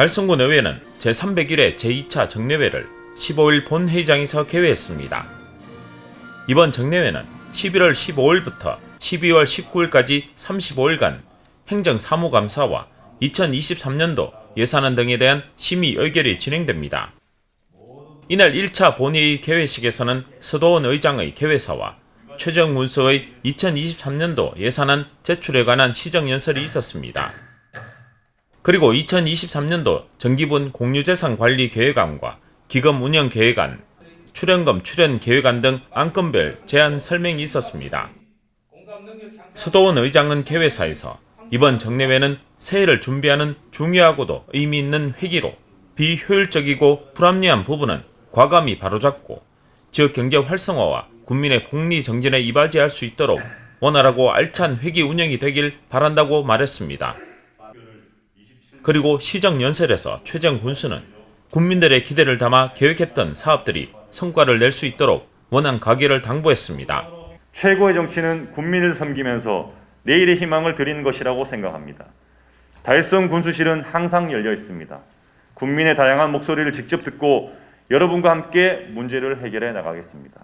달성군 의회는 제301회 제2차 정례회를 15일 본회의장에서 개회했습니다. 이번 정례회는 11월 15일부터 12월 19일까지 35일간 행정사무감사와 2023년도 예산안 등에 대한 심의 의결이 진행됩니다. 이날 1차 본회의 개회식에서는 서도원 의장의 개회사와 최정 문서의 2023년도 예산안 제출에 관한 시정연설이 있었습니다. 그리고 2023년도 정기분 공유재산 관리 계획안과 기금 운영 계획안, 출연금 출연 계획안 등 안건별 제안 설명이 있었습니다. 서도원 의장은 개회사에서 이번 정례회는 새해를 준비하는 중요하고도 의미 있는 회기로 비효율적이고 불합리한 부분은 과감히 바로잡고 지역 경제 활성화와 국민의 복리 정진에 이바지할 수 있도록 원활하고 알찬 회기 운영이 되길 바란다고 말했습니다. 그리고 시정 연설에서 최정 군수는 국민들의 기대를 담아 계획했던 사업들이 성과를 낼 수 있도록 원한 가계를 당부했습니다. 최고의 정치는 국민을 섬기면서 내일의 희망을 드리는 것이라고 생각합니다. 달성 군수실은 항상 열려 있습니다. 국민의 다양한 목소리를 직접 듣고 여러분과 함께 문제를 해결해 나가겠습니다.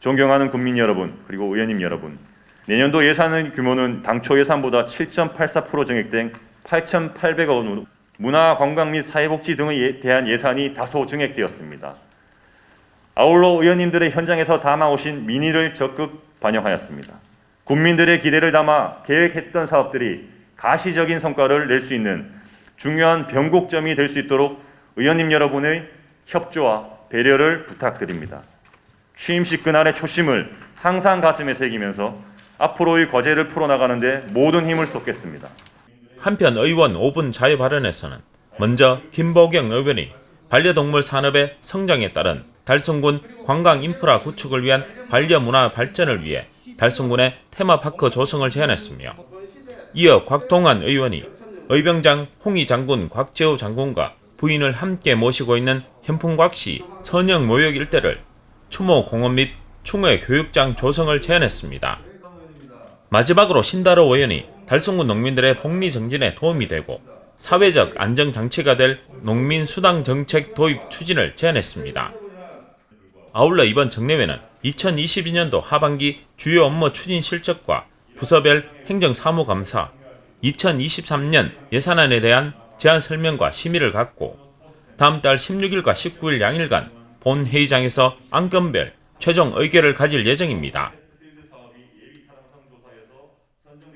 존경하는 국민 여러분, 그리고 의원님 여러분, 내년도 예산의 규모는 당초 예산보다 7.84% 증액된 8,800억 원, 문화, 관광 및 사회복지 등에 예, 대한 예산이 다소 증액되었습니다. 아울러 의원님들의 현장에서 담아오신 민의를 적극 반영하였습니다. 국민들의 기대를 담아 계획했던 사업들이 가시적인 성과를 낼 수 있는 중요한 변곡점이 될 수 있도록 의원님 여러분의 협조와 배려를 부탁드립니다. 취임식 그날의 초심을 항상 가슴에 새기면서 앞으로의 과제를 풀어나가는데 모든 힘을 쏟겠습니다. 한편 의원 5분 자유 발언에서는 먼저 김보경 의원이 반려동물 산업의 성장에 따른 달성군 관광 인프라 구축을 위한 반려문화 발전을 위해 달성군의 테마파크 조성을 제안했으며 이어 곽동환 의원이 의병장 홍희 장군 곽재우 장군과 부인을 함께 모시고 있는 현풍곽시 선영 모욕 일대를 추모 공원 및 충의 교육장 조성을 제안했습니다. 마지막으로 신다로 의원이 달성군 농민들의 복리 정진에 도움이 되고 사회적 안정 장치가 될 농민 수당 정책 도입 추진을 제안했습니다. 아울러 이번 정례회는 2022년도 하반기 주요 업무 추진 실적과 부서별 행정 사무 감사, 2023년 예산안에 대한 제안 설명과 심의를 갖고 다음 달 16일과 19일 양일간 본 회의장에서 안건별 최종 의결을 가질 예정입니다.